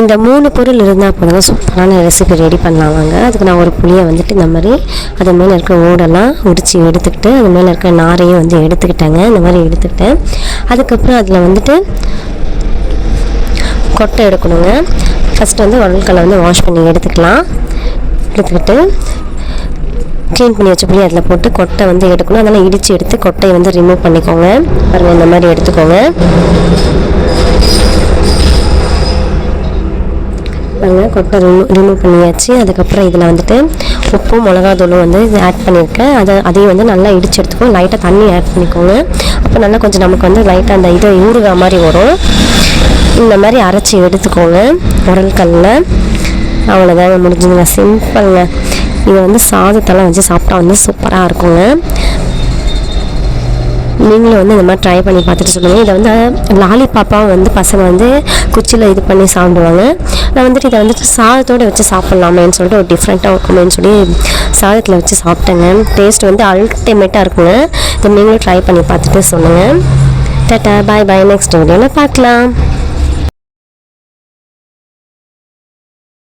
இந்த மூணு பொருள் இருந்தால் போதும் சூப்பரான ரெசிபி ரெடி பண்ணலாம் வாங்க அதுக்கு நான் ஒரு புளியை வந்துட்டு இந்த மாதிரி அது மேலே இருக்க ஓடெல்லாம் உரிச்சு எடுத்துக்கிட்டு அது மேலே இருக்க நாரையும் வந்து எடுத்துக்கிட்டேங்க. இந்த மாதிரி எடுத்துக்கிட்டேன். அதுக்கப்புறம் அதில் வந்துட்டு கொட்டை எடுக்கணுங்க. ஃபஸ்ட்டு வந்து உடல்களை வந்து வாஷ் பண்ணி எடுத்துக்கலாம். எடுத்துக்கிட்டு க்ளீன் பண்ணி வச்ச புளி அதில் போட்டு கொட்டை வந்து எடுக்கணும். அதெல்லாம் இடித்து எடுத்து கொட்டையை வந்து ரிமூவ் பண்ணிக்கோங்க. பாருங்கள் இந்த மாதிரி எடுத்துக்கோங்க. பாருங்க கொட்டை ரிமூவ் ரிமூவ் பண்ணியாச்சு. அதுக்கப்புறம் இதில் வந்துட்டு உப்பும் மிளகாத்தூளும் வந்து இது ஆட் பண்ணியிருக்கேன். அதை அதையும் வந்து நல்லா இடிச்சு எடுத்துக்கோங்க லைட்டாக தண்ணி ஆட் பண்ணிக்கோங்க. அப்போ நல்லா கொஞ்சம் நமக்கு வந்து லைட்டாக அந்த இது ஊறுகா மாதிரி வரும். இந்த மாதிரி அரைச்சி எடுத்துக்கோங்க. உரல் கல்லில் அவ்வளோதாங்க முடிஞ்சுங்க சிம்பிளுங்க இதை வந்து சாதத்தெல்லாம் வச்சு சாப்பிட்டா வந்து சூப்பராக இருக்குங்க. நீங்களும் வந்து இந்த மாதிரி ட்ரை பண்ணி பார்த்துட்டு சொல்லுங்கள் இதை வந்து லாலிபாப்பாக வந்து பசங்க வந்து குச்சியில் இது பண்ணி சாப்பிடுவாங்க. நான் வந்துட்டு இதை வந்துட்டு சாதத்தோடு வச்சு சாப்பிட்லாமேன்னு சொல்லிட்டு ஒரு டிஃப்ரெண்ட்டாக இருக்குமேன்னு சொல்லி சாதத்தில் வச்சு சாப்பிட்டேங்க. டேஸ்ட் வந்து அல்டிமேட்டாக இருக்குங்க. இதை நீங்களும் ட்ரை பண்ணி பார்த்துட்டு சொல்லுங்கள் டாட்டா பாய் பாய் நெக்ஸ்ட் வீடியோவில் பார்க்கலாம்.